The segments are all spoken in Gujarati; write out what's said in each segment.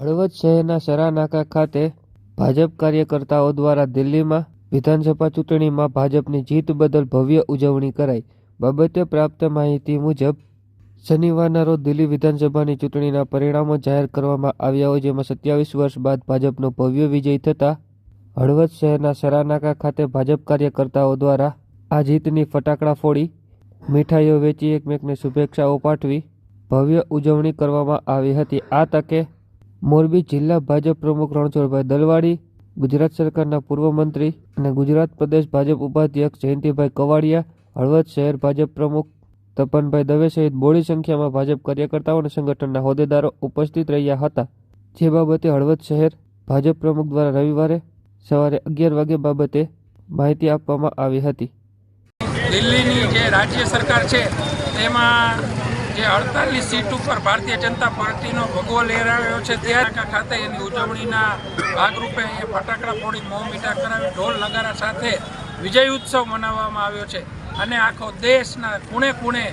હળવદ શહેરના સરાનાકા ખાતે ભાજપ કાર્યકર્તાઓ દ્વારા દિલ્હીમાં વિધાનસભા ચૂંટણીમાં ભાજપની જીત બદલ ભવ્ય ઉજવણી કરાઈ. બાબતે પ્રાપ્ત માહિતી મુજબ, શનિવારના રોજ દિલ્હી વિધાનસભાની ચૂંટણીના પરિણામો જાહેર કરવામાં આવ્યા હોય, જેમાં સત્યાવીસ વર્ષ બાદ ભાજપનો ભવ્ય વિજય થતા હળવદ શહેરના સરાનાકા ખાતે ભાજપ કાર્યકર્તાઓ દ્વારા આ જીતની ફટાકડા ફોડી, મીઠાઈઓ વેચી એકમેકને શુભેચ્છાઓ પાઠવી, ભવ્ય ઉજવણી કરવામાં આવી હતી. આ તકે મોરબી જિલ્લા ભાજપ પ્રમુખ રણછોડભાઈ દલવાડી, ગુજરાત સરકારના પૂર્વ મંત્રી અને ગુજરાત પ્રદેશ ભાજપ ઉપાધ્યક્ષ જયંતિભાઈ કવાડિયા, હળવદ શહેર ભાજપ પ્રમુખ તપનભાઈ દવે સહિત બોડી સંખ્યામાં ભાજપ કાર્યકર્તાઓ અને સંગઠનના હોદ્દેદારો ઉપસ્થિત રહ્યા હતા. જે બાબતે હળવદ શહેર ભાજપ પ્રમુખ દ્વારા રવિવારે સવારે અગિયાર વાગે બાબતે માહિતી આપવામાં આવી હતી. દિલ્હીની જે રાજ્ય સરકાર છે, તેમાં જે અડતાલીસ સીટ ઉપર ભારતીય જનતા પાર્ટીનો ભગવો લહેરાવ્યો છે ત્યાં ખાતે એની ઉજવણીના ભાગરૂપે એ ફટાકડા ફોડી મોં મીઠા કરાવી ઢોલ નગારા સાથે વિજય ઉત્સવ મનાવવામાં આવ્યો છે. અને આખો દેશના ખૂણે ખૂણે,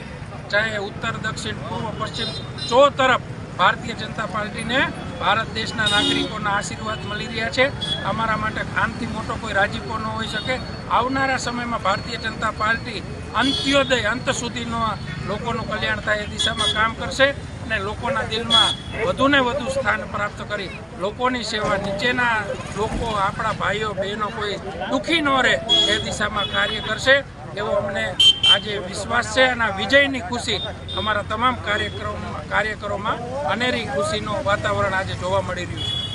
ચાહે ઉત્તર, દક્ષિણ, પૂર્વ, પશ્ચિમ, ચો તરફ ભારતીય જનતા પાર્ટીને ભારત દેશના નાગરિકોના આશીર્વાદ મળી રહ્યા છે. અમારા માટે આનથી મોટો કોઈ રાજીપો ન હોઈ શકે. આવનારા સમયમાં ભારતીય જનતા પાર્ટી અંત્યોદય, અંત સુધીનો લોકોનું કલ્યાણ થાય એ દિશામાં કામ કરશે અને લોકોના દિલમાં વધુને વધુ સ્થાન પ્રાપ્ત કરી લોકોની સેવા, નીચેના લોકો, આપણા ભાઈઓ, બહેનો કોઈ દુઃખી ન રહે એ દિશામાં કાર્ય કરશે. એવો અમને આજે વિશ્વાસ છે અને વિજયની ખુશી અમારા તમામ કાર્યક્રમ કાર્યકરોમાં અનેરી ખુશીનું વાતાવરણ આજે જોવા મળી રહ્યું છે.